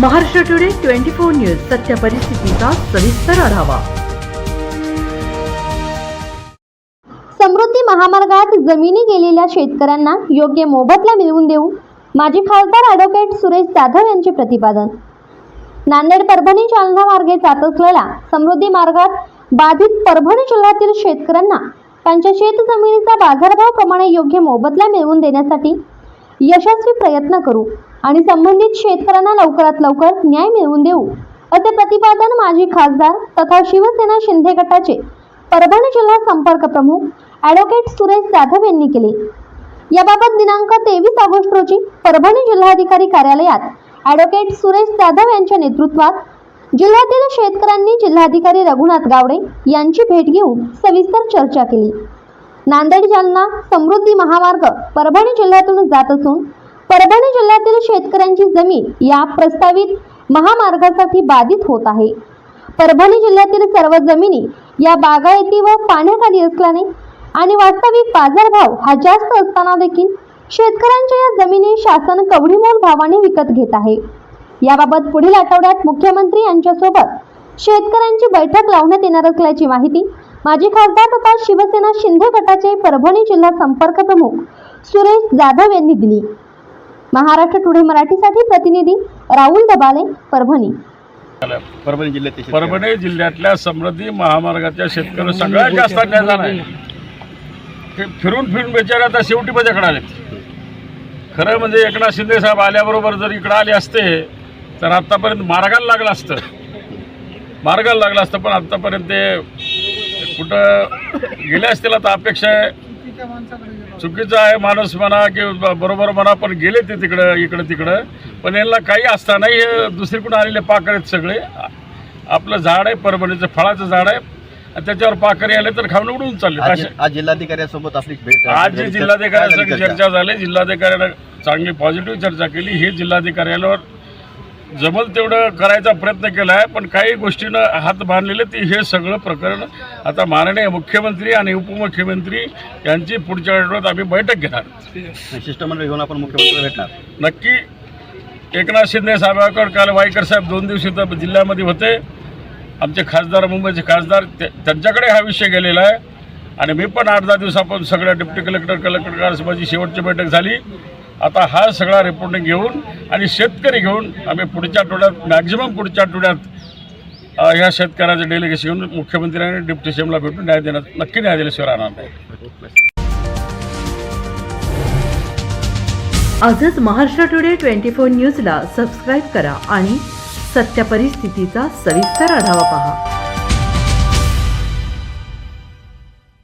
Maharashtra today twenty four news सत्य परिस्थितीचा सविस्तर आढावा. समृद्धी महामार्गात जमिनी गेलेल्या शेतकऱ्यांना योग्य मोबदला मिळवून देऊ माजी खासदार ॲडव्होकेट सुरेश जाधव यांचे प्रतिपादन. नांदेड परभणी जालना मार्गे जात असलेल्या समृद्धी मार्गात बाधित परभणी जिल्ह्यातील शेतकऱ्यांना त्यांच्या शेत जमिनीचा बाजारभाव प्रमाणे योग्य मोबदला मिळवून देण्यासाठी यशस्वी प्रयत्न करू. आणि संबंधित शेतकऱ्यांना लवकरात लवकर न्याय मिळवून देऊ. असे प्रतिपादन माजी खासदार तथा शिवसेना शिंदे गटाचे परभणी जिल्हा संपर्क प्रमुख ॲडव्होकेट सुरेश जाधव यांनी केले. याबाबत दिनांक तेवीस ऑगस्ट रोजी परभणी जिल्हाधिकारी कार्यालयात ॲडव्होकेट सुरेश जाधव यांच्या नेतृत्वात जिल्ह्यातील शेतकऱ्यांनी जिल्हाधिकारी रघुनाथ गावडे यांची भेट घेऊन सविस्तर चर्चा केली. नांदेड जालना समृद्धी महामार्ग परभणी जिल्ह्यातून जात असून परभणी जिल्ह्यातील शेतकऱ्यांची जमीन या प्रस्तावित महामार्गासाठी बाधित होत आहे. परभणी जिल्ह्यातील सर्व जमिनी या बागायती व पाण्याखाली असल्याने आणि वास्तविक बाजारभाव हा जास्त असताना देखील शेतकऱ्यांच्या या जमिनी शासन कवडीमोल भावाने विकत घेत आहे. याबाबत पुढील आठवड्यात मुख्यमंत्री यांच्यासोबत शेतकऱ्यांची बैठक लावण्यात येणार असल्याची माहिती माजी खासदार तथा शिवसेना शिंदे गटाचे परभणी जिल्हा संपर्क प्रमुख सुरेश जाधव यांनी दिली. महाराष्ट्र टुडे मराठीसाठी प्रतिनिधी राहुल दबाले परभणी. परभणी जिल्ह्यात. परभणी जिल्ह्यातल्या समृद्धी महामार्गाच्या शेतकरी सगळ्यात जास्त अन्याय झाला आहे ते फिरून फिरून बेचारे आता शेवटी माझ्याकडे आलेत. खरं म्हणजे एकनाथ शिंदे साहेब आल्याबरोबर जर इकडं आले असते तर आत्तापर्यंत मार्गाला लागलं असतं. मार्गाला लागलं असतं पण आत्तापर्यंत ते कुठं गेले असतील आता अपेक्षा आहे. चुकीचं आहे माणूस म्हणा की बरोबर म्हणा पण गेले ते तिकडं इकडं तिकडं. पण यांना काही असतानाही हे दुसरीकडून आलेले पाकर आहेत सगळे. आपलं झाड आहे परभणीचं फळाचं झाड आहे. आणि त्याच्यावर पाकरी आले तर खाऊन उडून चालले. आज जिल्हाधिकाऱ्यांसोबत आपली भेट आज जी झाली चर्चा झाली जिल्हाधिकाऱ्यानं चांगली पॉझिटिव्ह चर्चा केली. हे जिल्हाधिकाऱ्यावर जमल तेवढं करायचा प्रयत्न केला आहे पण काही गोष्टीनं हात बांधलेले ते हे सगळं प्रकरण आता माननीय मुख्यमंत्री आणि उपमुख्यमंत्री यांची पुढच्या आठवड्यात आम्ही बैठक घेणार. शिष्टमंडळ घेऊन आपण मुख्यमंत्री भेटणार. नक्की एकनाथ शिंदे साहेबांकडे काल वाईकर साहेब दोन दिवस इथं जिल्ह्यामध्ये होते. आमचे खासदार मुंबईचे खासदार त्यांच्याकडे हा विषय गेलेला आहे. आणि मी पण आठ दहा दिवसापासून सगळ्या डिप्टी कलेक्टर कलेक्टर माझी शेवटची बैठक झाली. आता हा सगळा रिपोर्टिंग घेऊन आणि शेतकरी घेऊन आम्ही पुढच्या आठवड्यात मॅक्झिमम पुढच्या आठवड्यात या ह्या शेतकऱ्याचं डेलिगेशन घेऊन मुख्यमंत्री आणि डिप्टी सीएमला भेटून न्याय देण्यात नक्की न्याय दिल्याशिवाय राहणार नाही. आजच महाराष्ट्र टुडे ट्वेंटी फोर न्यूजला सबस्क्राईब करा आणि सत्य परिस्थितीचा सविस्तर आढावा पहा.